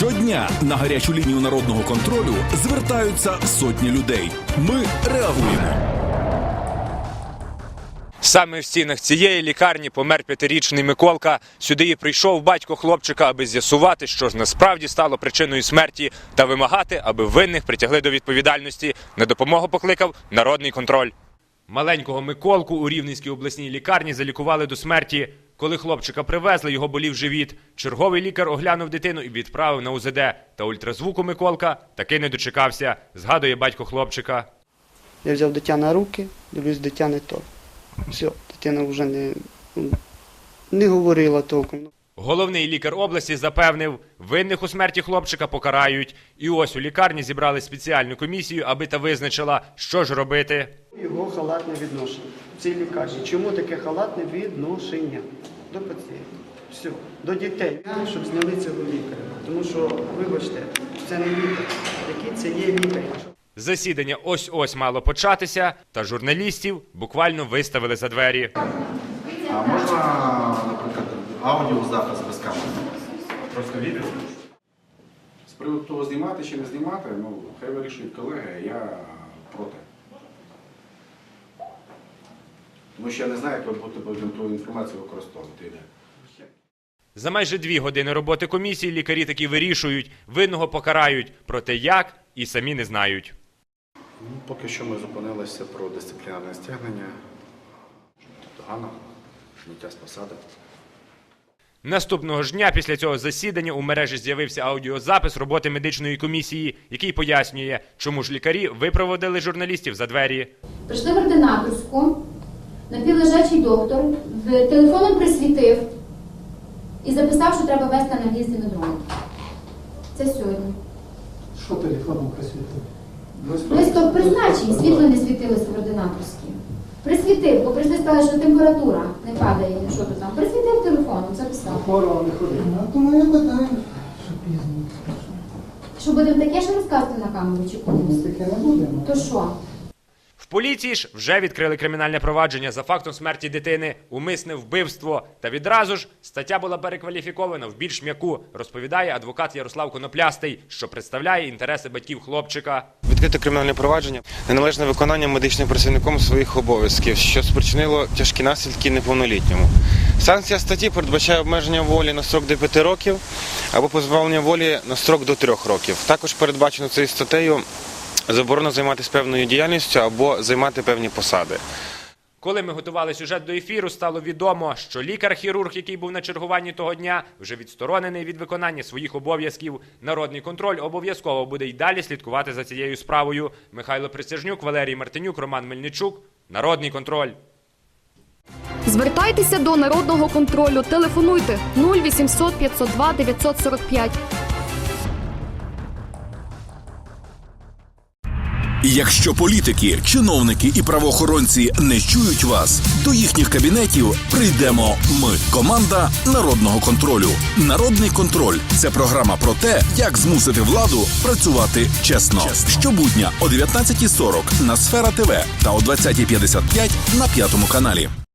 Щодня на гарячу лінію народного контролю звертаються сотні людей. Ми реагуємо. Саме в стінах цієї лікарні помер п'ятирічний Миколка. Сюди і прийшов батько хлопчика, аби з'ясувати, що ж насправді стало причиною смерті, та вимагати, аби винних притягли до відповідальності. На допомогу покликав народний контроль. Маленького Миколку у Рівненській обласній лікарні залікували до смерті. Коли хлопчика привезли, його болів живіт. Черговий лікар оглянув дитину і відправив на УЗД. Та ультразвуку Миколка таки не дочекався. Згадує батько хлопчика. Я взяв дитя на руки, дивлюсь, дитя не то. Все, дитина вже не, не говорила толком. Головний лікар області запевнив, винних у смерті хлопчика покарають. І ось у лікарні зібрали спеціальну комісію, аби та визначила, що ж робити. Його халатне відношення в цій лікарні. Чому таке халатне відношення до пацієнтів? Все, до дітей. Щоб зняли цього лікаря. Тому що, вибачте, це не лікар. Який це є лікар? Засідання ось-ось мало початися, та журналістів буквально виставили за двері. А можна, наприклад, аудіозапис без камери? Просто відео. З приводу того, знімати чи не знімати, ну, хай вирішують колеги, а я проти. Тому що я не знаю, як ви будете ту інформацію використовувати. За майже дві години роботи комісії лікарі таки вирішують, винного покарають, проте як і самі не знають. Ну, поки що ми зупинилися про дисциплінарне стягнення, догана, зняття з посади. Наступного ж дня після цього засідання у мережі з'явився аудіозапис роботи медичної комісії, який пояснює, чому ж лікарі випроводили журналістів за двері. Прийшли в ординаторську, напівлежачий доктор телефоном присвітив і записав, що треба вести на в'їзді на дрон. Це сьогодні. Що телефоном присвітив? Листок призначень, світло не світилося в ординаторській. Присвітив, бо прийшли сказали, що температура не падає, що то там. Присвітив телефоном, записав. Хворого не ходив. Ну, тому я питаю, що пізно. Що будемо таке ще розказувати на камеру чи Ми комусь? таке не будемо. То що? В поліції ж вже відкрили кримінальне провадження за фактом смерті дитини, умисне вбивство. Та відразу ж стаття була перекваліфікована в більш м'яку, розповідає адвокат Ярослав Коноплястий, що представляє інтереси батьків хлопчика. Відкрите кримінальне провадження неналежне виконання медичним працівником своїх обов'язків, що спричинило тяжкі наслідки неповнолітньому. Санкція статті передбачає обмеження волі на строк до 5 років або позбавлення волі на строк до 3 років. Також передбачено цією статтею заборона займатися певною діяльністю або займати певні посади. Коли ми готували сюжет до ефіру, стало відомо, що лікар-хірург, який був на чергуванні того дня, вже відсторонений від виконання своїх обов'язків. Народний контроль обов'язково буде й далі слідкувати за цією справою. Михайло Присяжнюк, Валерій Мартинюк, Роман Мельничук. Народний контроль. Звертайтеся до народного контролю. Телефонуйте 0800 502 945. Якщо політики, чиновники і правоохоронці не чують вас, до їхніх кабінетів прийдемо ми. Команда народного контролю. Народний контроль це програма про те, як змусити владу працювати чесно. Щобудня о 19.40 на сфера ТВ та о 20.55 на п'ятому каналі.